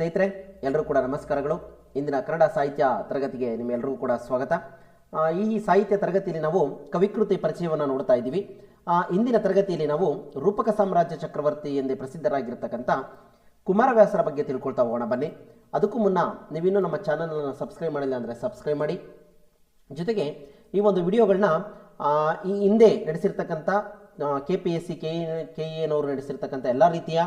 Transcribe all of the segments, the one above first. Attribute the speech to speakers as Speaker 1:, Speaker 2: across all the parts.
Speaker 1: ಸ್ನೇಹಿತರೆ ಎಲ್ಲರೂ ಕೂಡ ನಮಸ್ಕಾರಗಳು. ಇಂದಿನ ಕನ್ನಡ ಸಾಹಿತ್ಯ ತರಗತಿಗೆ ನಿಮ್ಮೆಲ್ಲರಿಗೂ ಕೂಡ ಸ್ವಾಗತ. ಈ ಸಾಹಿತ್ಯ ತರಗತಿಯಲ್ಲಿ ನಾವು ಕವಿಕೃತಿ ಪರಿಚಯವನ್ನು ನೋಡ್ತಾ ಇದ್ದೀವಿ. ಇಂದಿನ ತರಗತಿಯಲ್ಲಿ ನಾವು ರೂಪಕ ಸಾಮ್ರಾಜ್ಯ ಚಕ್ರವರ್ತಿ ಎಂದೇ ಪ್ರಸಿದ್ಧರಾಗಿರ್ತಕ್ಕಂಥ ಕುಮಾರವ್ಯಾಸರ ಬಗ್ಗೆ ತಿಳ್ಕೊಳ್ತಾ ಹೋಗೋಣ ಬನ್ನಿ. ಅದಕ್ಕೂ ಮುನ್ನ ನೀವಿನ್ನೂ ನಮ್ಮ ಚಾನಲನ್ನು ಸಬ್ಸ್ಕ್ರೈಬ್ ಮಾಡಿಲ್ಲ ಅಂದರೆ ಸಬ್ಸ್ಕ್ರೈಬ್ ಮಾಡಿ. ಜೊತೆಗೆ ಈ ಒಂದು ವಿಡಿಯೋಗಳನ್ನ ಈ ಹಿಂದೆ ನಡೆಸಿರ್ತಕ್ಕಂಥ K P S C K K ಎನವರು ನಡೆಸಿರ್ತಕ್ಕಂಥ ಎಲ್ಲ ರೀತಿಯ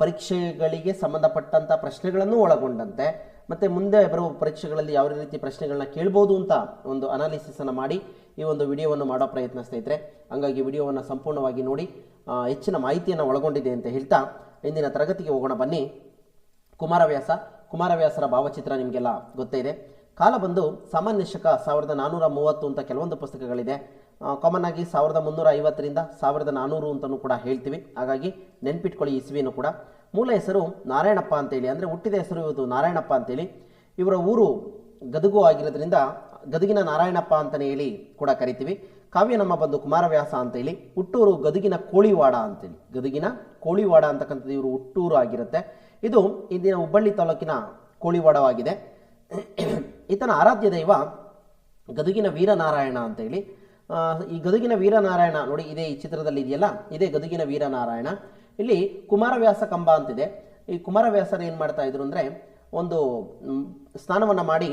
Speaker 1: ಪರೀಕ್ಷೆಗಳಿಗೆ ಸಂಬಂಧಪಟ್ಟಂಥ ಪ್ರಶ್ನೆಗಳನ್ನು ಒಳಗೊಂಡಂತೆ. ಮತ್ತು ಮುಂದೆ ಬರುವ ಪರೀಕ್ಷೆಗಳಲ್ಲಿ ಯಾವ ರೀತಿ ಪ್ರಶ್ನೆಗಳನ್ನ ಕೇಳ್ಬೋದು ಅಂತ ಒಂದು ಅನಾಲಿಸಿಸನ್ನು ಮಾಡಿ ಈ ಒಂದು ವಿಡಿಯೋವನ್ನು ಮಾಡೋ ಪ್ರಯತ್ನ ಸ್ನೇಹಿತರೆ. ಹಂಗಾಗಿ ವಿಡಿಯೋವನ್ನು ಸಂಪೂರ್ಣವಾಗಿ ನೋಡಿ ಹೆಚ್ಚಿನ ಮಾಹಿತಿಯನ್ನು ಒಳಗೊಂಡಿದೆ ಅಂತ ಹೇಳ್ತಾ ಇಂದಿನ ತರಗತಿಗೆ ಹೋಗೋಣ. ಬನ್ನಿ, ಕುಮಾರವ್ಯಾಸ, ಕುಮಾರವ್ಯಾಸರ ಭಾವಚಿತ್ರ ನಿಮಗೆಲ್ಲ ಗೊತ್ತೇ ಇದೆ. ಕಾಲ ಬಂದು ಸಾಮಾನ್ಯ ಶಕ ಸಾವಿರದ ನಾನ್ನೂರ ಮೂವತ್ತು ಅಂತ ಕೆಲವೊಂದು ಪುಸ್ತಕಗಳಿದೆ. ಕಾಮನ್ ಆಗಿ ಸಾವಿರದ ಮುನ್ನೂರ ಐವತ್ತರಿಂದ ಸಾವಿರದ ನಾನ್ನೂರು ಅಂತಲೂ ಕೂಡ ಹೇಳ್ತೀವಿ. ಹಾಗಾಗಿ ನೆನ್ಪಿಟ್ಕೊಳ್ಳಿ ಇಸ್ವಿನೂ ಕೂಡ. ಮೂಲ ಹೆಸರು ನಾರಾಯಣಪ್ಪ ಅಂತೇಳಿ. ಅಂದರೆ ಹುಟ್ಟಿದ ಹೆಸರು ಇವತ್ತು ನಾರಾಯಣಪ್ಪ ಅಂತೇಳಿ. ಇವರ ಊರು ಗದಗು ಆಗಿರೋದ್ರಿಂದ ಗದಗಿನ ನಾರಾಯಣಪ್ಪ ಅಂತಲೇ ಹೇಳಿ ಕೂಡ ಕರಿತೀವಿ. ಕಾವ್ಯ ನಮ್ಮ ಬಂದು ಕುಮಾರವ್ಯಾಸ ಅಂತೇಳಿ. ಹುಟ್ಟೂರು ಗದಗಿನ ಕೋಳಿವಾಡ ಅಂತೇಳಿ. ಗದಗಿನ ಕೋಳಿವಾಡ ಅಂತಕ್ಕಂಥದ್ದು ಇವರು ಹುಟ್ಟೂರು ಆಗಿರುತ್ತೆ. ಇದು ಇಂದಿನ ಹುಬ್ಬಳ್ಳಿ ತಾಲೂಕಿನ ಕೋಳಿವಾಡವಾಗಿದೆ. ಈತನ ಆರಾಧ್ಯ ದೈವ ಗದಗಿನ ವೀರನಾರಾಯಣ ಅಂತೇಳಿ. ಈ ಗದಗಿನ ವೀರನಾರಾಯಣ ನೋಡಿ ಇದೇ ಈ ಚಿತ್ರದಲ್ಲಿ ಇದೆಯಲ್ಲ? ಇದೇ ಗದಗಿನ ವೀರನಾರಾಯಣ. ಇಲ್ಲಿ ಕುಮಾರವ್ಯಾಸ ಕಂಬ ಅಂತಿದೆ. ಈ ಕುಮಾರವ್ಯಾಸರು ಏನು ಮಾಡ್ತಾ ಇದ್ರು ಅಂದರೆ ಒಂದು ಸ್ನಾನವನ್ನು ಮಾಡಿ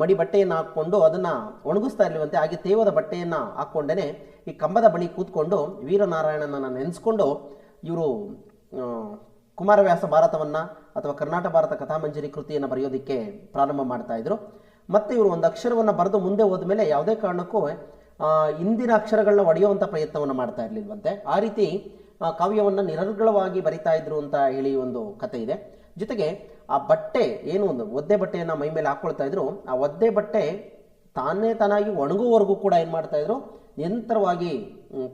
Speaker 1: ಮಡಿ ಬಟ್ಟೆಯನ್ನು ಹಾಕ್ಕೊಂಡು ಅದನ್ನು ಒಣಗಿಸ್ತಾ ಇರ್ಲಿವಂತೆ. ಹಾಗೆ ತೇವದ ಬಟ್ಟೆಯನ್ನು ಹಾಕ್ಕೊಂಡೇ ಈ ಕಂಬದ ಬಳಿ ಕೂತ್ಕೊಂಡು ವೀರನಾರಾಯಣನನ್ನು ನೆನೆಸ್ಕೊಂಡು ಇವರು ಕುಮಾರವ್ಯಾಸ ಭಾರತವನ್ನು ಅಥವಾ ಕರ್ನಾಟಕ ಭಾರತ ಕಥಾಮಂಜರಿ ಕೃತಿಯನ್ನು ಬರೆಯೋದಕ್ಕೆ ಪ್ರಾರಂಭ ಮಾಡ್ತಾ ಇದ್ರು. ಮತ್ತು ಇವರು ಒಂದು ಅಕ್ಷರವನ್ನು ಬರೆದು ಮುಂದೆ ಹೋದ ಮೇಲೆ ಯಾವುದೇ ಕಾರಣಕ್ಕೂ ಇಂದಿನ ಅಕ್ಷರಗಳನ್ನ ಒಡೆಯುವಂಥ ಪ್ರಯತ್ನವನ್ನು ಮಾಡ್ತಾ ಇರಲಿಲ್ವಂತೆ. ಆ ರೀತಿ ಕಾವ್ಯವನ್ನು ನಿರರ್ಗಳವಾಗಿ ಬರಿತಾ ಇದ್ರು ಅಂತ ಹೇಳಿ ಒಂದು ಕತೆ ಇದೆ. ಜೊತೆಗೆ ಆ ಬಟ್ಟೆ, ಏನು ಒಂದು ಒದ್ದೆ ಬಟ್ಟೆಯನ್ನು ಮೈ ಮೇಲೆ ಹಾಕ್ಕೊಳ್ತಾ ಇದ್ರು, ಆ ಒದ್ದೆ ಬಟ್ಟೆ ತಾನೇ ತಾನಾಗಿ ಒಣಗುವವರೆಗೂ ಕೂಡ ಏನು ಮಾಡ್ತಾ ಇದ್ರು, ನಿರಂತರವಾಗಿ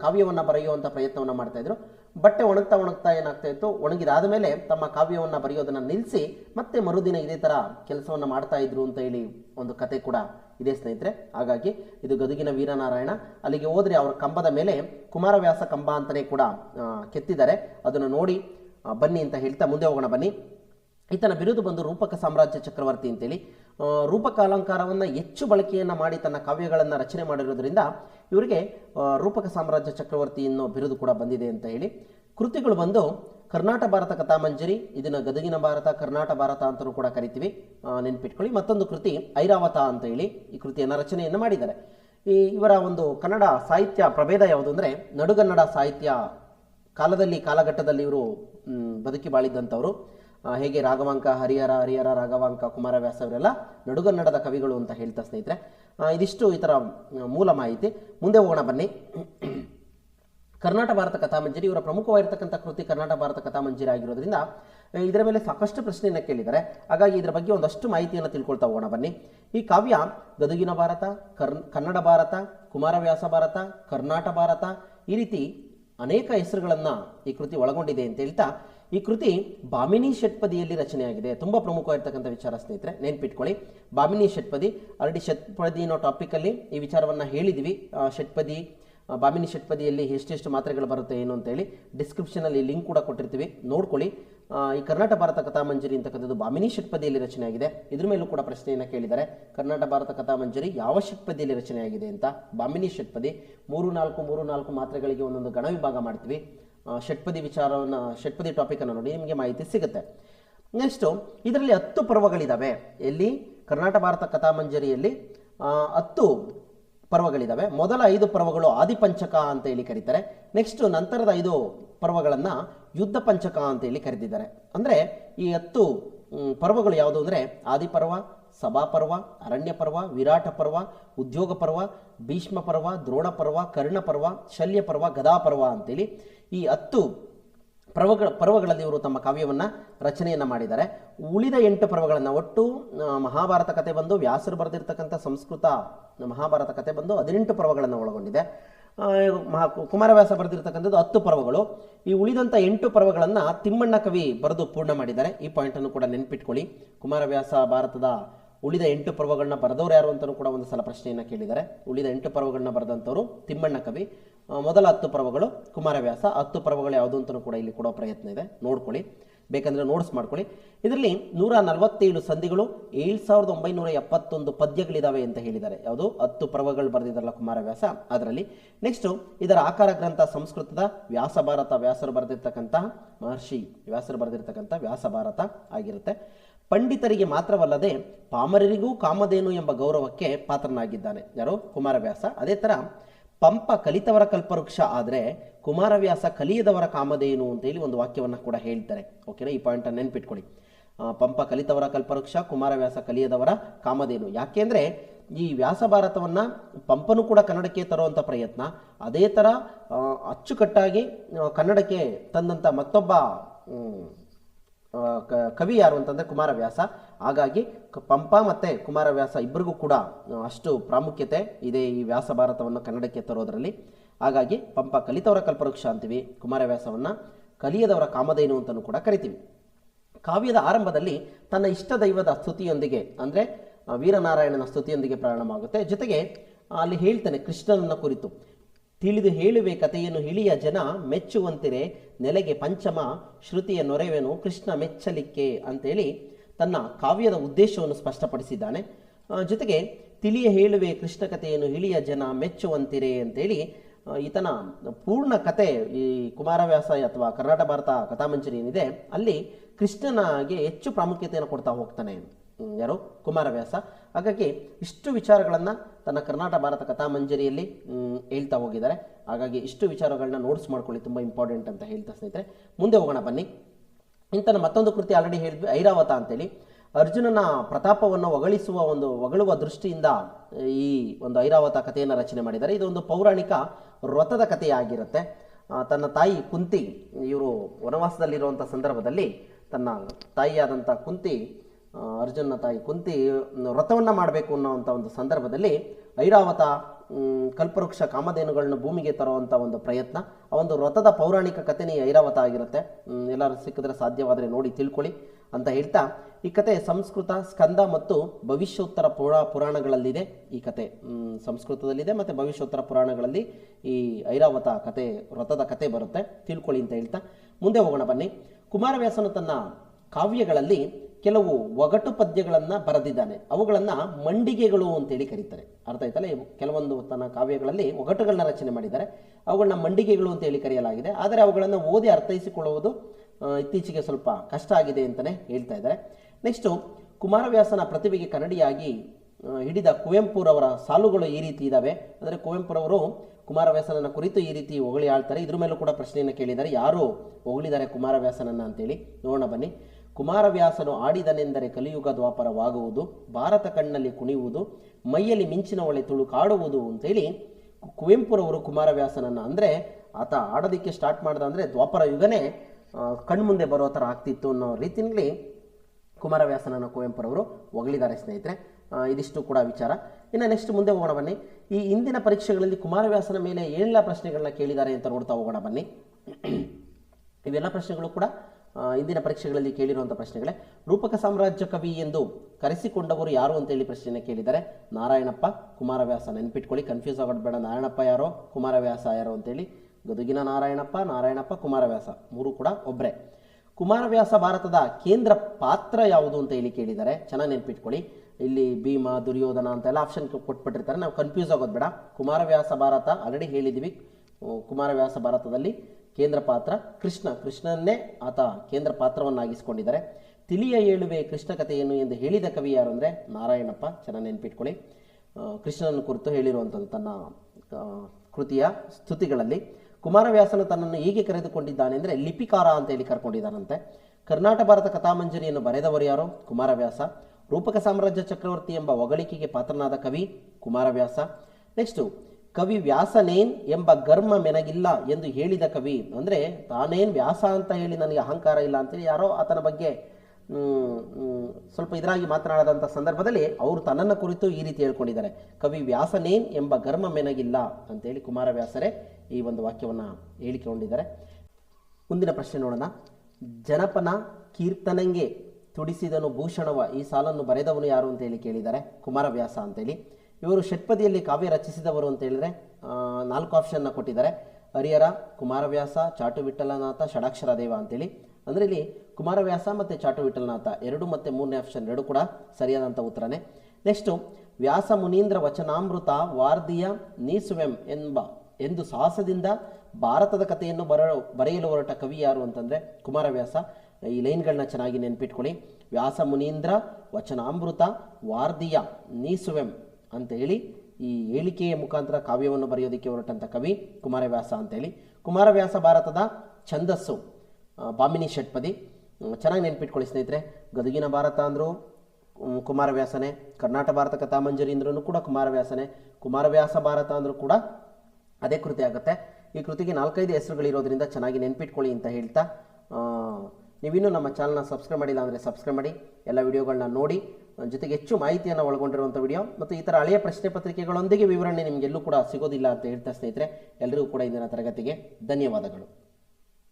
Speaker 1: ಕಾವ್ಯವನ್ನು ಬರೆಯುವಂಥ ಪ್ರಯತ್ನವನ್ನು ಮಾಡ್ತಾ ಇದ್ರು. ಬಟ್ಟೆ ಒಣಗ್ತಾ ಒಣಗ್ತಾ ಏನಾಗ್ತಾ ಇತ್ತು? ಒಣಗಿದಾದ ಮೇಲೆ ತಮ್ಮ ಕಾವ್ಯವನ್ನು ಬರೆಯೋದನ್ನು ನಿಲ್ಲಿಸಿ ಮತ್ತೆ ಮರುದಿನ ಇದೇ ಥರ ಕೆಲಸವನ್ನು ಮಾಡ್ತಾ ಇದ್ರು ಅಂತ ಹೇಳಿ ಒಂದು ಕತೆ ಕೂಡ ಇದೆ ಸ್ನೇಹಿತರೆ. ಹಾಗಾಗಿ ಇದು ಗದುಗಿನ ವೀರನಾರಾಯಣ. ಅಲ್ಲಿಗೆ ಹೋದರೆ ಅವರ ಕಂಬದ ಮೇಲೆ ಕುಮಾರವ್ಯಾಸ ಕಂಬ ಅಂತಲೇ ಕೂಡ ಕೆತ್ತಿದ್ದಾರೆ. ಅದನ್ನು ನೋಡಿ ಬನ್ನಿ ಅಂತ ಹೇಳ್ತಾ ಮುಂದೆ ಹೋಗೋಣ ಬನ್ನಿ. ಈತನ ಬಿರುದು ಬಂದು ರೂಪಕ ಸಾಮ್ರಾಜ್ಯ ಚಕ್ರವರ್ತಿ ಅಂತೇಳಿ ರೂಪಕ ಅಲಂಕಾರವನ್ನು ಹೆಚ್ಚು ಬಳಕೆಯನ್ನು ಮಾಡಿ ತನ್ನ ಕಾವ್ಯಗಳನ್ನು ರಚನೆ ಮಾಡಿರೋದ್ರಿಂದ ಇವರಿಗೆ ರೂಪಕ ಸಾಮ್ರಾಜ್ಯ ಚಕ್ರವರ್ತಿ ಅನ್ನೋ ಬಿರುದು ಕೂಡ ಬಂದಿದೆ ಅಂತ ಹೇಳಿ ಕೃತಿಗಳು ಬಂದು ಕರ್ನಾಟ ಭಾರತ ಕಥಾಮಂಜರಿ, ಇದನ್ನು ಗದಗಿನ ಭಾರತ, ಕರ್ನಾಟ ಭಾರತ ಅಂತಲೂ ಕೂಡ ಕರಿತೀವಿ. ನೆನಪಿಟ್ಕೊಳ್ಳಿ. ಮತ್ತೊಂದು ಕೃತಿ, ಐರಾವತ ಅಂತ ಹೇಳಿ ಈ ಕೃತಿಯನ್ನು ರಚನೆಯನ್ನು ಮಾಡಿದ್ದಾರೆ. ಈ, ಇವರ ಒಂದು ಕನ್ನಡ ಸಾಹಿತ್ಯ ಪ್ರಭೇದ ಯಾವುದು ಅಂದರೆ ನಡುಗನ್ನಡ ಸಾಹಿತ್ಯ ಕಾಲದಲ್ಲಿ, ಕಾಲಘಟ್ಟದಲ್ಲಿ ಇವರು ಬದುಕಿ ಬಾಳಿದ್ದಂಥವ್ರು. ಹೇಗೆ ರಾಘವಾಂಕ, ಹರಿಹರ ಹರಿಹರ, ರಾಘವಾಂಕ, ಕುಮಾರವ್ಯಾಸ ಅವರೆಲ್ಲ ನಡುಗನ್ನಡದ ಕವಿಗಳು ಅಂತ ಹೇಳ್ತಾ ಸ್ನೇಹಿತರೆ ಇದಿಷ್ಟು ಈ ಥರ ಮೂಲ ಮಾಹಿತಿ. ಮುಂದೆ ಹೋಗೋಣ ಬನ್ನಿ. ಕರ್ನಾಟಕ ಭಾರತ ಕಥಾಮಂಜರಿ, ಇವರ ಪ್ರಮುಖವಾಗಿರ್ತಕ್ಕಂಥ ಕೃತಿ ಕರ್ನಾಟಕ ಭಾರತ ಕಥಾಮಂಜರಿ ಆಗಿರೋದ್ರಿಂದ ಇದರ ಮೇಲೆ ಸಾಕಷ್ಟು ಪ್ರಶ್ನೆಯನ್ನು ಕೇಳಿದ್ದಾರೆ. ಹಾಗಾಗಿ ಇದರ ಬಗ್ಗೆ ಒಂದಷ್ಟು ಮಾಹಿತಿಯನ್ನು ತಿಳ್ಕೊಳ್ತಾ ಹೋಗೋಣ ಬನ್ನಿ. ಈ ಕಾವ್ಯ ಗದಗಿನ ಭಾರತ, ಕರ್, ಕನ್ನಡ ಭಾರತ, ಕುಮಾರವ್ಯಾಸ ಭಾರತ ಕರ್ನಾಟಕ ಭಾರತ, ಈ ರೀತಿ ಅನೇಕ ಹೆಸರುಗಳನ್ನು ಈ ಕೃತಿ ಒಳಗೊಂಡಿದೆ ಅಂತ ಹೇಳ್ತಾ ಈ ಕೃತಿ ಬಾಮಿನಿ ಷಟ್ಪದಿಯಲ್ಲಿ ರಚನೆಯಾಗಿದೆ. ತುಂಬ ಪ್ರಮುಖವಾಗಿರ್ತಕ್ಕಂಥ ವಿಚಾರ ಸ್ನೇಹಿತರೆ, ನೆನ್ಪಿಟ್ಕೊಳ್ಳಿ. ಬಾಮಿನಿ ಷಟ್ಪದಿ ಆಲ್ರೆಡಿ ಷಟ್ಪದಿ ಅನ್ನೋ ಟಾಪಿಕಲ್ಲಿ ಈ ವಿಚಾರವನ್ನು ಹೇಳಿದ್ವಿ. ಷಟ್ಪದಿ ಬಾಮಿನಿ ಷಟ್ಪದಿಯಲ್ಲಿ ಎಷ್ಟೆಷ್ಟು ಮಾತ್ರೆಗಳು ಬರುತ್ತೆ ಏನು ಅಂತೇಳಿ ಡಿಸ್ಕ್ರಿಪ್ಷನಲ್ಲಿ ಲಿಂಕ್ ಕೂಡ ಕೊಟ್ಟಿರ್ತೀವಿ. ನೋಡ್ಕೊಳ್ಳಿ. ಈ ಕರ್ನಾಟಕ ಭಾರತ ಕಥಾಮಂಜರಿ ಅಂತಕ್ಕಂಥದ್ದು ಬಾಮಿನಿ ಷಟ್ಪದಿಯಲ್ಲಿ ರಚನೆಯಾಗಿದೆ. ಇದ್ರ ಮೇಲೂ ಕೂಡ ಪ್ರಶ್ನೆಯನ್ನು ಕೇಳಿದ್ದಾರೆ. ಕರ್ನಾಟಕ ಭಾರತ ಕಥಾಮಂಜರಿ ಯಾವ ಷಟ್ಪದಿಯಲ್ಲಿ ರಚನೆಯಾಗಿದೆ ಅಂತ. ಬಾಮಿನಿ ಷಟ್ಪದಿ, ಮೂರು ನಾಲ್ಕು ಮೂರು ನಾಲ್ಕು ಮಾತ್ರೆಗಳಿಗೆ ಒಂದೊಂದು ಗಣ ವಿಭಾಗ ಮಾಡ್ತೀವಿ. ಷಟ್ಪದಿ ವಿಚಾರವನ್ನು, ಷಟ್ಪದಿ ಟಾಪಿಕನ್ನು ನೋಡಿ ನಿಮಗೆ ಮಾಹಿತಿ ಸಿಗುತ್ತೆ. ನೆಕ್ಸ್ಟು ಇದರಲ್ಲಿ ಹತ್ತು ಪರ್ವಗಳಿದ್ದಾವೆ ಎಲ್ಲಿ? ಕರ್ನಾಟಕ ಭಾರತ ಕಥಾಮಂಜರಿಯಲ್ಲಿ ಹತ್ತು ಪರ್ವಗಳಿದ್ದಾವೆ ಮೊದಲ ಐದು ಪರ್ವಗಳು ಆದಿಪಂಚಕ ಅಂತ ಹೇಳಿ ಕರೀತಾರೆ. ನೆಕ್ಸ್ಟ್ ನಂತರದ ಐದು ಪರ್ವಗಳನ್ನು ಯುದ್ಧ ಪಂಚಕ ಅಂತ ಹೇಳಿ ಕರೆದಿದ್ದಾರೆ ಅಂದರೆ ಈ ಹತ್ತು ಪರ್ವಗಳು ಯಾವುದು ಅಂದರೆ ಆದಿಪರ್ವ ಸಭಾಪರ್ವ ಅರಣ್ಯ ಪರ್ವ ವಿರಾಟ ಪರ್ವ ಉದ್ಯೋಗ ಪರ್ವ ಭೀಷ್ಮ ಪರ್ವ ದ್ರೋಣ ಪರ್ವ ಕರ್ಣ ಪರ್ವ ಶಲ್ಯ ಪರ್ವ ಗದಾ ಪರ್ವ ಅಂತೇಳಿ ಈ ಹತ್ತು ಪರ್ವಗಳ ಪರ್ವಗಳಲ್ಲಿ ಇವರು ತಮ್ಮ ಕಾವ್ಯವನ್ನು ರಚನೆಯನ್ನು ಮಾಡಿದ್ದಾರೆ. ಉಳಿದ ಎಂಟು ಪರ್ವಗಳನ್ನು ಒಟ್ಟು ಮಹಾಭಾರತ ಕಥೆ ಬಂದು, ವ್ಯಾಸರು ಬರೆದಿರ್ತಕ್ಕಂಥ ಸಂಸ್ಕೃತ ಮಹಾಭಾರತ ಕಥೆ ಬಂದು ಹದಿನೆಂಟು ಪರ್ವಗಳನ್ನು ಒಳಗೊಂಡಿದೆ. ಮಹಾ, ಕುಮಾರವ್ಯಾಸ ಬರೆದಿರ್ತಕ್ಕಂಥದ್ದು ಹತ್ತು ಪರ್ವಗಳು. ಈ ಉಳಿದಂಥ ಎಂಟು ಪರ್ವಗಳನ್ನು ತಿಮ್ಮಣ್ಣ ಕವಿ ಬರೆದು ಪೂರ್ಣ ಮಾಡಿದ್ದಾರೆ. ಈ ಪಾಯಿಂಟನ್ನು ಕೂಡ ನೆನಪಿಟ್ಕೊಳ್ಳಿ. ಕುಮಾರವ್ಯಾಸ ಭಾರತದ ಉಳಿದ ಎಂಟು ಪರ್ವಗಳನ್ನ ಬರೆದವರು ಯಾರು ಅಂತಲೂ ಕೂಡ ಒಂದು ಸಲ ಪ್ರಶ್ನೆಯನ್ನು ಕೇಳಿದ್ದಾರೆ. ಉಳಿದ ಎಂಟು ಪರ್ವಗಳನ್ನ ಬರೆದಂಥವರು ತಿಮ್ಮಣ್ಣ ಕವಿ. ಮೊದಲ ಹತ್ತು ಪರ್ವಗಳು ಕುಮಾರವ್ಯಾಸ. ಹತ್ತು ಪರ್ವಗಳು ಯಾವುದು ಅಂತಲೂ ಕೂಡ ಇಲ್ಲಿ ಕೊಡೋ ಪ್ರಯತ್ನ ಇದೆ. ನೋಡ್ಕೊಳ್ಳಿ. ಬೇಕಂದರೆ ನೋಟ್ಸ್ ಮಾಡ್ಕೊಳ್ಳಿ. ಇದರಲ್ಲಿ ನೂರ ನಲವತ್ತೇಳು ಸಂಧಿಗಳು ಏಳು ಸಾವಿರದ ಒಂಬೈನೂರ ಎಪ್ಪತ್ತೊಂದು ಪದ್ಯಗಳಿದ್ದಾವೆ ಅಂತ ಹೇಳಿದ್ದಾರೆ. ಯಾವುದು? ಹತ್ತು ಪರ್ವಗಳು ಬರೆದಿದ್ದಾರಲ್ಲ ಕುಮಾರವ್ಯಾಸ. ಅದರಲ್ಲಿ ನೆಕ್ಸ್ಟು ಇದರ ಆಕಾರ ಗ್ರಂಥ ಸಂಸ್ಕೃತದ ವ್ಯಾಸ ಭಾರತ ವ್ಯಾಸರು ಬರೆದಿರ್ತಕ್ಕಂತಹ ಮಹರ್ಷಿ ವ್ಯಾಸರು ಬರೆದಿರ್ತಕ್ಕಂಥ ವ್ಯಾಸ ಭಾರತ ಆಗಿರುತ್ತೆ. ಪಂಡಿತರಿಗೆ ಮಾತ್ರವಲ್ಲದೆ ಪಾಮರರಿಗೂ ಕಾಮಧೇನು ಎಂಬ ಗೌರವಕ್ಕೆ ಪಾತ್ರನಾಗಿದ್ದಾನೆ. ಯಾರು? ಕುಮಾರವ್ಯಾಸ. ಅದೇ ಥರ ಪಂಪ ಕಲಿತವರ ಕಲ್ಪವೃಕ್ಷ ಆದರೆ ಕುಮಾರವ್ಯಾಸ ಕಲಿಯದವರ ಕಾಮಧೇನು ಅಂತೇಳಿ ಒಂದು ವಾಕ್ಯವನ್ನು ಕೂಡ ಹೇಳ್ತಾರೆ ಓಕೆನಾ ಈ ಪಾಯಿಂಟನ್ನು ನೆನ್ಪಿಟ್ಕೊಳ್ಳಿ. ಪಂಪ ಕಲಿತವರ ಕಲ್ಪವೃಕ್ಷ, ಕುಮಾರವ್ಯಾಸ ಕಲಿಯದವರ ಕಾಮಧೇನು. ಯಾಕೆಂದರೆ ಈ ವ್ಯಾಸ ಭಾರತವನ್ನು ಪಂಪನು ಕೂಡ ಕನ್ನಡಕ್ಕೆ ತರುವಂಥ ಪ್ರಯತ್ನ. ಅದೇ ಥರ ಅಚ್ಚುಕಟ್ಟಾಗಿ ಕನ್ನಡಕ್ಕೆ ತಂದಂಥ ಮತ್ತೊಬ್ಬ ಕವಿ ಯಾರು ಅಂತಂದ್ರೆ ಕುಮಾರವ್ಯಾಸ. ಹಾಗಾಗಿ ಪಂಪ ಮತ್ತೆ ಕುಮಾರವ್ಯಾಸ ಇಬ್ಬರಿಗೂ ಕೂಡ ಅಷ್ಟು ಪ್ರಾಮುಖ್ಯತೆ ಇದೆ ಈ ವ್ಯಾಸ ಭಾರತವನ್ನು ಕನ್ನಡಕ್ಕೆ ತರೋದರಲ್ಲಿ. ಹಾಗಾಗಿ ಪಂಪ ಕಲಿತವರ ಕಲ್ಪವೃಕ್ಷ ಅಂತೀವಿ, ಕುಮಾರವ್ಯಾಸವನ್ನ. ಕಲಿಯದವರ ಕಾಮಧೇನು ಅಂತಲೂ ಕೂಡ ಕರಿತೀವಿ. ಕಾವ್ಯದ ಆರಂಭದಲ್ಲಿ ತನ್ನ ಇಷ್ಟ ದೈವದ ಸ್ತುತಿಯೊಂದಿಗೆ, ಅಂದರೆ ವೀರನಾರಾಯಣನ ಸ್ತುತಿಯೊಂದಿಗೆ ಪ್ರಾರಂಭವಾಗುತ್ತೆ. ಜೊತೆಗೆ ಅಲ್ಲಿ ಹೇಳ್ತಾನೆ ಕೃಷ್ಣನನ್ನ ಕುರಿತು. ತಿಳಿದು ಹೇಳುವೆ ಕಥೆಯನ್ನು ಹಿಳಿಯ ಜನ ಮೆಚ್ಚುವಂತಿರೆ ನೆಲೆಗೆ ಪಂಚಮ ಶ್ರುತಿಯ ನೊರೆವೆನು ಕೃಷ್ಣ ಮೆಚ್ಚಲಿಕ್ಕೆ ಅಂತೇಳಿ ತನ್ನ ಕಾವ್ಯದ ಉದ್ದೇಶವನ್ನು ಸ್ಪಷ್ಟಪಡಿಸಿದ್ದಾನೆ. ಜೊತೆಗೆ ತಿಳಿಯ ಹೇಳುವೆ ಕೃಷ್ಣ ಕಥೆಯನ್ನು ಇಳಿಯ ಜನ ಮೆಚ್ಚುವಂತಿರೆ ಅಂತೇಳಿ ಈತನ ಪೂರ್ಣ ಕತೆ ಈ ಕುಮಾರವ್ಯಾಸ ಅಥವಾ ಕರ್ನಾಟಕ ಭಾರತ ಕಥಾಮಂಜರಿ ಏನಿದೆ ಅಲ್ಲಿ ಕೃಷ್ಣನಿಗೆ ಹೆಚ್ಚು ಪ್ರಾಮುಖ್ಯತೆಯನ್ನು ಕೊಡ್ತಾ ಹೋಗ್ತಾನೆ. ಯಾರು? ಕುಮಾರವ್ಯಾಸ. ಹಾಗಾಗಿ ಇಷ್ಟು ವಿಚಾರಗಳನ್ನು ತನ್ನ ಕರ್ನಾಟಕ ಭಾರತ ಕಥಾಮಂಜರಿಯಲ್ಲಿ ಹೇಳ್ತಾ ಹೋಗಿದ್ದಾರೆ. ಹಾಗಾಗಿ ಇಷ್ಟು ವಿಚಾರಗಳನ್ನ ನೋಟ್ಸ್ ಮಾಡ್ಕೊಳ್ಳಿ, ತುಂಬ ಇಂಪಾರ್ಟೆಂಟ್ ಅಂತ ಹೇಳ್ತಾ ಸ್ನೇಹಿತರೆ. ಮುಂದೆ ಹೋಗೋಣ ಬನ್ನಿ. ಇಂತನ ಮತ್ತೊಂದು ಕೃತಿ ಆಲ್ರೆಡಿ ಹೇಳಿದ್ವಿ ಐರಾವತ ಅಂತೇಳಿ. ಅರ್ಜುನನ ಪ್ರತಾಪವನ್ನು ಒಗಳಿಸುವ ಒಂದು ಒಗಳುವ ದೃಷ್ಟಿಯಿಂದ, ಈ ಒಂದು ಐರಾವತ ಕಥೆಯನ್ನು ರಚನೆ ಮಾಡಿದ್ದಾರೆ. ಇದು ಒಂದು ಪೌರಾಣಿಕ ವ್ರತದ ಕಥೆಯಾಗಿರುತ್ತೆ. ತನ್ನ ತಾಯಿ ಕುಂತಿ, ಇವರು ವನವಾಸದಲ್ಲಿರುವಂಥ ಸಂದರ್ಭದಲ್ಲಿ ತನ್ನ ತಾಯಿಯಾದಂಥ ಕುಂತಿ ಅರ್ಜುನನ ತಾಯಿ ಕುಂತಿ ವ್ರತವನ್ನು ಮಾಡಬೇಕು ಅನ್ನೋವಂಥ ಒಂದು ಸಂದರ್ಭದಲ್ಲಿ ಐರಾವತ ಕಲ್ಪವೃಕ್ಷ ಕಾಮಧೇನುಗಳನ್ನು ಭೂಮಿಗೆ ತರುವಂಥ ಒಂದು ಪ್ರಯತ್ನ. ಆ ಒಂದು ವ್ರತದ ಪೌರಾಣಿಕ ಕಥೆನೇ ಐರಾವತ ಆಗಿರುತ್ತೆ. ಎಲ್ಲರೂ ಸಿಕ್ಕಿದ್ರೆ ಸಾಧ್ಯವಾದರೆ ನೋಡಿ ತಿಳ್ಕೊಳ್ಳಿ ಅಂತ ಹೇಳ್ತಾ, ಈ ಕತೆ ಸಂಸ್ಕೃತ, ಸ್ಕಂದ ಮತ್ತು ಭವಿಷ್ಯೋತ್ತರ ಪುರಾ, ಪುರಾಣಗಳಲ್ಲಿದೆ ಈ ಕತೆ ಸಂಸ್ಕೃತದಲ್ಲಿದೆ ಮತ್ತು ಭವಿಷ್ಯೋತ್ತರ ಪುರಾಣಗಳಲ್ಲಿ ಈ ಐರಾವತ ಕತೆ ವ್ರತದ ಕತೆ ಬರುತ್ತೆ. ತಿಳ್ಕೊಳ್ಳಿ ಅಂತ ಹೇಳ್ತಾ, ಮುಂದೆ ಹೋಗೋಣ ಬನ್ನಿ. ಕುಮಾರವ್ಯಾಸನು ತನ್ನ ಕಾವ್ಯಗಳಲ್ಲಿ ಕೆಲವು ಒಗಟು ಪದ್ಯಗಳನ್ನು ಬರೆದಿದ್ದಾನೆ. ಅವುಗಳನ್ನು ಮಂಡಿಗೆಗಳು ಅಂತೇಳಿ ಕರೀತಾರೆ. ಅರ್ಥ ಆಯ್ತಲ್ಲ? ಕೆಲವೊಂದು ತನ್ನ ಕಾವ್ಯಗಳಲ್ಲಿ ಒಗಟುಗಳನ್ನ ರಚನೆ ಮಾಡಿದ್ದಾರೆ. ಅವುಗಳನ್ನ ಮಂಡಿಗೆಗಳು ಅಂತೇಳಿ ಕರೆಯಲಾಗಿದೆ. ಆದರೆ ಅವುಗಳನ್ನು ಓದಿ ಅರ್ಥೈಸಿಕೊಳ್ಳುವುದು ಇತ್ತೀಚೆಗೆ ಸ್ವಲ್ಪ ಕಷ್ಟ ಆಗಿದೆ ಅಂತಲೇ ಹೇಳ್ತಾ ಇದ್ದಾರೆ. ನೆಕ್ಸ್ಟು ಕುಮಾರವ್ಯಾಸನ ಪ್ರತಿಭೆಗೆ ಕನ್ನಡಿಯಾಗಿ ಹಿಡಿದ ಕುವೆಂಪುರವರ ಸಾಲುಗಳು ಈ ರೀತಿ ಇದ್ದಾವೆ ಅಂದರೆ ಕುವೆಂಪುರವರು ಕುಮಾರವ್ಯಾಸನನ್ನ ಕುರಿತು ಈ ರೀತಿ ಹೊಗಳಿ ಆಳ್ತಾರೆ. ಇದ್ರ ಮೇಲೂ ಕೂಡ ಪ್ರಶ್ನೆಯನ್ನು ಕೇಳಿದ್ದಾರೆ. ಯಾರು ಹೊಗಳಿದ್ದಾರೆ ಕುಮಾರವ್ಯಾಸನನ್ನ ಅಂತೇಳಿ? ನೋಡೋಣ ಬನ್ನಿ. ಕುಮಾರವ್ಯಾಸನು ಆಡಿದನೆಂದರೆ ಕಲಿಯುಗ ದ್ವಾಪರವಾಗುವುದು, ಭಾರತ ಕಣ್ಣಲ್ಲಿ ಕುಣಿಯುವುದು, ಮೈಯಲ್ಲಿ ಮಿಂಚಿನ ಒಳೆ ತುಳುಕಾಡುವುದು ಅಂತೇಳಿ ಕು- ಕುವೆಂಪುರವರು ಕುಮಾರವ್ಯಾಸನನ್ನು ಅಂದರೆ ಆತ ಆಡೋದಕ್ಕೆ ಸ್ಟಾರ್ಟ್ ಮಾಡ್ದ ಅಂದರೆ ದ್ವಾಪರ ಯುಗನೇ ಕಣ್ಮುಂದೆ ಬರೋ ಥರ ಆಗ್ತಿತ್ತು ಅನ್ನೋ ರೀತಿಯಲ್ಲಿ ಕುಮಾರವ್ಯಾಸನನ್ನು ಕುವೆಂಪುರವರು ಹೊಗಳಿದ್ದಾರೆ ಸ್ನೇಹಿತರೆ. ಇದಿಷ್ಟು ಕೂಡ ವಿಚಾರ. ಇನ್ನು ನೆಕ್ಸ್ಟ್ ಮುಂದೆ ಹೋಗೋಣ ಬನ್ನಿ. ಈ ಇಂದಿನ ಪರೀಕ್ಷೆಗಳಲ್ಲಿ ಕುಮಾರವ್ಯಾಸನ ಮೇಲೆ ಏನೆಲ್ಲ ಪ್ರಶ್ನೆಗಳನ್ನ ಕೇಳಿದ್ದಾರೆ ಅಂತ ನೋಡ್ತಾ ಹೋಗೋಣ ಬನ್ನಿ. ಇವೆಲ್ಲ ಪ್ರಶ್ನೆಗಳು ಕೂಡ ಇಂದಿನ ಪರೀಕ್ಷೆಗಳಲ್ಲಿ ಕೇಳಿರುವಂಥ ಪ್ರಶ್ನೆಗಳೇ. ರೂಪಕ ಸಾಮ್ರಾಜ್ಯ ಕವಿ ಎಂದು ಕರೆಸಿಕೊಂಡವರು ಯಾರು ಅಂತೇಳಿ ಪ್ರಶ್ನೆಯನ್ನು ಕೇಳಿದ್ದಾರೆ ನಾರಾಯಣಪ್ಪ, ಕುಮಾರವ್ಯಾಸ ನೆನ್ಪಿಟ್ಕೊಳ್ಳಿ. ಕನ್ಫ್ಯೂಸ್ ಆಗೋದು ಬೇಡ ನಾರಾಯಣಪ್ಪ ಯಾರೋ, ಕುಮಾರವ್ಯಾಸ ಯಾರೋ ಅಂತೇಳಿ ಗದುಗಿನ ನಾರಾಯಣಪ್ಪ ನಾರಾಯಣಪ್ಪ, ಕುಮಾರವ್ಯಾಸ ಮೂರು ಕೂಡ ಒಬ್ಬರೇ ಕುಮಾರವ್ಯಾಸ ಭಾರತದ ಕೇಂದ್ರ ಪಾತ್ರ ಯಾವುದು ಅಂತ ಹೇಳಿ ಕೇಳಿದ್ದಾರೆ ಚೆನ್ನಾಗಿ ನೆನ್ಪಿಟ್ಕೊಳ್ಳಿ. ಇಲ್ಲಿ ಭೀಮ, ದುರ್ಯೋಧನ ಅಂತೆಲ್ಲ ಆಪ್ಷನ್ ಕೊಟ್ಬಿಟ್ಟಿರ್ತಾರೆ. ನಾವು ಕನ್ಫ್ಯೂಸ್ ಆಗೋದು ಬೇಡ. ಕುಮಾರವ್ಯಾಸ ಭಾರತ ಆಲ್ರೆಡಿ ಹೇಳಿದ್ದೀವಿ ಕುಮಾರವ್ಯಾಸ ಭಾರತದಲ್ಲಿ ಕೇಂದ್ರ ಪಾತ್ರ ಕೃಷ್ಣ. ಕೃಷ್ಣನ್ನೇ ಆತ ಕೇಂದ್ರ ಪಾತ್ರವನ್ನಾಗಿಸಿಕೊಂಡಿದ್ದಾರೆ. ತಿಳಿಯ ಏಳುವೆ ಕೃಷ್ಣ ಕಥೆಯನ್ನು ಎಂದು ಹೇಳಿದ ಕವಿ ಯಾರು ಅಂದರೆ ನಾರಾಯಣಪ್ಪ. ಚೆನ್ನಾಗಿ ನೆನ್ಪಿಟ್ಕೊಳ್ಳಿ. ಕೃಷ್ಣನ ಕುರಿತು ಹೇಳಿರುವಂಥದ್ದು ತನ್ನ ಕೃತಿಯ ಸ್ತುತಿಗಳಲ್ಲಿ. ಕುಮಾರವ್ಯಾಸನು ತನ್ನನ್ನು ಹೀಗೆ ಕರೆದುಕೊಂಡಿದ್ದಾನೆ ಅಂದರೆ ಲಿಪಿಕಾರ ಅಂತ ಹೇಳಿ ಕರ್ಕೊಂಡಿದ್ದಾನಂತೆ. ಕರ್ನಾಟಕ ಭಾರತ ಕಥಾಮಂಜರಿಯನ್ನು ಬರೆದವರು ಯಾರು? ಕುಮಾರವ್ಯಾಸ. ರೂಪಕ ಸಾಮ್ರಾಜ್ಯ ಚಕ್ರವರ್ತಿ ಎಂಬ ಒಗಳಿಕೆಗೆ ಪಾತ್ರನಾದ ಕವಿ ಕುಮಾರವ್ಯಾಸ. ನೆಕ್ಸ್ಟು ಕವಿ ವ್ಯಾಸನೇನ್ ಎಂಬ ಗರ್ಮ ಮೆನಗಿಲ್ಲ ಎಂದು ಹೇಳಿದ ಕವಿ. ಅಂದರೆ ತಾನೇನ್ ವ್ಯಾಸ ಅಂತ ಹೇಳಿ ನನಗೆ ಅಹಂಕಾರ ಇಲ್ಲ ಅಂತೇಳಿ ಯಾರೋ ಆತನ ಬಗ್ಗೆ ಸ್ವಲ್ಪ ಇದರಾಗಿ ಮಾತನಾಡದಂಥ ಸಂದರ್ಭದಲ್ಲಿ ಅವರು ತನ್ನನ್ನು ಕುರಿತು ಈ ರೀತಿ ಹೇಳ್ಕೊಂಡಿದ್ದಾರೆ. ಕವಿ ವ್ಯಾಸನೇನ್ ಎಂಬ ಗರ್ಮ ಮೆನಗಿಲ್ಲ ಅಂತೇಳಿ ಕುಮಾರವ್ಯಾಸರೇ ಈ ಒಂದು ವಾಕ್ಯವನ್ನು ಹೇಳಿಕೊಂಡಿದ್ದಾರೆ. ಮುಂದಿನ ಪ್ರಶ್ನೆ ನೋಡೋಣ. ಜನಪನ ಕೀರ್ತನಂಗೆ ತುಡಿಸಿದನು ಭೂಷಣವ, ಈ ಸಾಲನ್ನು ಬರೆದವನು ಯಾರು ಅಂತ ಹೇಳಿ ಕೇಳಿದ್ದಾರೆ. ಕುಮಾರವ್ಯಾಸ ಅಂತೇಳಿ. ಇವರು ಷಟ್ಪದಿಯಲ್ಲಿ ಕಾವ್ಯ ರಚಿಸಿದವರು ಅಂತ ಹೇಳಿದ್ರೆ ನಾಲ್ಕು ಆಪ್ಷನ್ನ ಕೊಟ್ಟಿದ್ದಾರೆ. ಹರಿಹರ, ಕುಮಾರವ್ಯಾಸ, ಚಾಟು ವಿಠಲನಾಥ, ಷಡಾಕ್ಷರ ದೇವ ಅಂತೇಳಿ. ಅಂದರೆ ಇಲ್ಲಿ ಕುಮಾರವ್ಯಾಸ ಮತ್ತು ಚಾಟು ವಿಠಲನಾಥ ಎರಡು ಮತ್ತು ಮೂರನೇ ಆಪ್ಷನ್ ಎರಡು ಕೂಡ ಸರಿಯಾದಂಥ ಉತ್ತರನೇ. ನೆಕ್ಸ್ಟು ವ್ಯಾಸ ಮುನೀಂದ್ರ ವಚನಾಮೃತ ವಾರ್ದಿಯ ನೀಸುವೆಂ ಎಂಬ, ಎಂದು ಸಾಹಸದಿಂದ ಭಾರತದ ಕಥೆಯನ್ನು ಬರ, ಬರೆಯಲು ಹೊರಟ ಕವಿ ಯಾರು ಅಂತಂದರೆ ಕುಮಾರವ್ಯಾಸ. ಈ ಲೈನ್ಗಳನ್ನ ಚೆನ್ನಾಗಿ ನೆನ್ಪಿಟ್ಕೊಳ್ಳಿ. ವ್ಯಾಸ ಮುನೀಂದ್ರ ವಚನಾಮೃತ ವಾರ್ದಿಯ ನೀಸುವೆಂ ಅಂತ ಹೇಳಿ ಈ ಹೇಳಿಕೆಯ ಮುಖಾಂತರ ಕಾವ್ಯವನ್ನು ಬರೆಯೋದಕ್ಕೆ ಹೊರಟಂಥ ಕವಿ ಕುಮಾರವ್ಯಾಸ ಅಂತೇಳಿ ಕುಮಾರವ್ಯಾಸ ಭಾರತದ ಛಂದಸ್ಸು ಬಾಮಿನಿ ಷಟ್ಪದಿ. ಚೆನ್ನಾಗಿ ನೆನ್ಪಿಟ್ಕೊಳ್ಳಿ ಸ್ನೇಹಿತರೆ. ಗದುಗಿನ ಭಾರತ ಅಂದರೂ ಕುಮಾರವ್ಯಾಸನೇ. ಕರ್ನಾಟಕ ಭಾರತ ಕಥಾಮಂಜರಿ ಅಂದ್ರೂ ಕೂಡ ಕುಮಾರವ್ಯಾಸನೇ. ಕುಮಾರವ್ಯಾಸ ಭಾರತ ಅಂದರೂ ಕೂಡ ಅದೇ ಕೃತಿ ಆಗುತ್ತೆ. ಈ ಕೃತಿಗೆ ನಾಲ್ಕೈದು ಹೆಸರುಗಳಿರೋದ್ರಿಂದ ಚೆನ್ನಾಗಿ ನೆನ್ಪಿಟ್ಕೊಳ್ಳಿ ಅಂತ ಹೇಳ್ತಾ ನೀವಿನ್ನೂ ನಮ್ಮ ಚಾನಲ್ನ ಸಬ್ಸ್ಕ್ರೈಬ್ ಮಾಡಿಲ್ಲ ಅಂದರೆ ಸಬ್ಸ್ಕ್ರೈಬ್ ಮಾಡಿ, ಎಲ್ಲ ವಿಡಿಯೋಗಳನ್ನ ನೋಡಿ, ಜೊತೆಗೆ ಹೆಚ್ಚು ಮಾಹಿತಿಯನ್ನು ಒಳಗೊಂಡಿರುವಂಥ ವಿಡಿಯೋ ಮತ್ತು ಈ ಥರ ಹಳೆಯ ಪ್ರಶ್ನೆ ಪತ್ರಿಕೆಗಳೊಂದಿಗೆ ವಿವರಣೆ ನಿಮಗೆಲ್ಲೂ ಕೂಡ ಸಿಗೋದಿಲ್ಲ ಅಂತ ಹೇಳ್ತಾ ಸ್ನೇಹಿತರೆ ಎಲ್ಲರಿಗೂ ಕೂಡ ಇಂದಿನ ತರಗತಿಗೆ ಧನ್ಯವಾದಗಳು.